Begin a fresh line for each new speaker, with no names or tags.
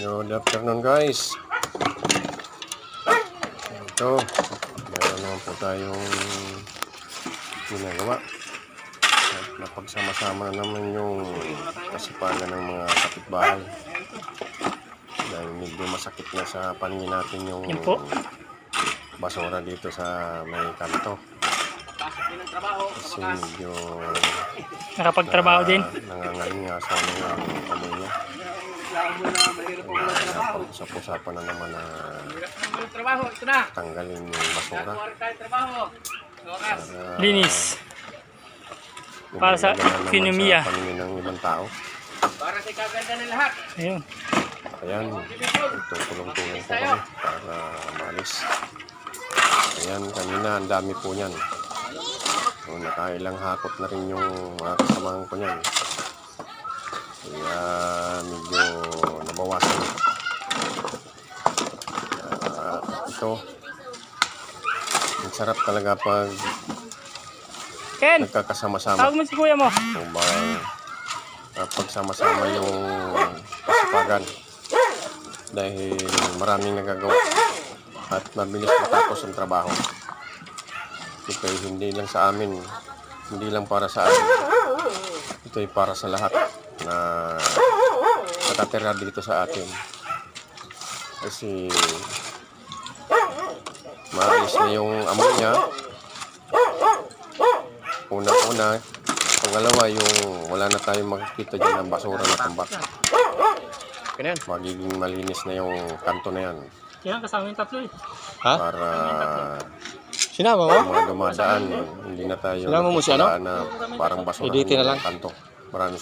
Good afternoon guys. Ito, meron naman po tayong ginagawa. At napagsama-sama na naman yung kasipagan ng mga kapitbahay. Dahil medyo masakit na sa paningin natin yung basura dito sa may kanto. Kasi medyo
Nakapagtrabaho din.
nangangalinga sa mga pamilya. Napag-usap-usapan na naman na
Trabaho, ito na.
tanggalin yung basura. Para
Linis. Para sa
gumagana naman
ekonomiya.
Sa paningin ng ibang tao.
Para sa kaganda ng lahat.
Ayun.
Ayan, tutulong-tulong po kami para maalis. Ayan, kanina ang dami po niyan. So, nakailang hakot na rin yung mga kasamahan ko niyan. Kaya medyo nabawasan. Ito, ang sarap talaga pag
Ken!
nagkakasama-sama.
Tawag mo si kuya mo.
Kung bang uh, pagsama-sama yung kasipagan dahil maraming nagagawa at mabilis matapos ang trabaho. Ito ay hindi lang sa amin, hindi lang para sa amin. Ito ay para sa lahat na nakatira dito sa atin. Kasi maalis na yung amoy niya. Una-una, pangalawa yung wala na tayong makikita dyan ng basura na tambak.
Ganyan.
Magiging malinis na yung kanto na yan
Yan, kasama yung tatlo eh.
Ha?
para
Sinama mo?
yung mga dumadaan, hindi na tayo
Sinama mo si ano?
nakikita na parang basura
na lang.
yung kanto. Maraming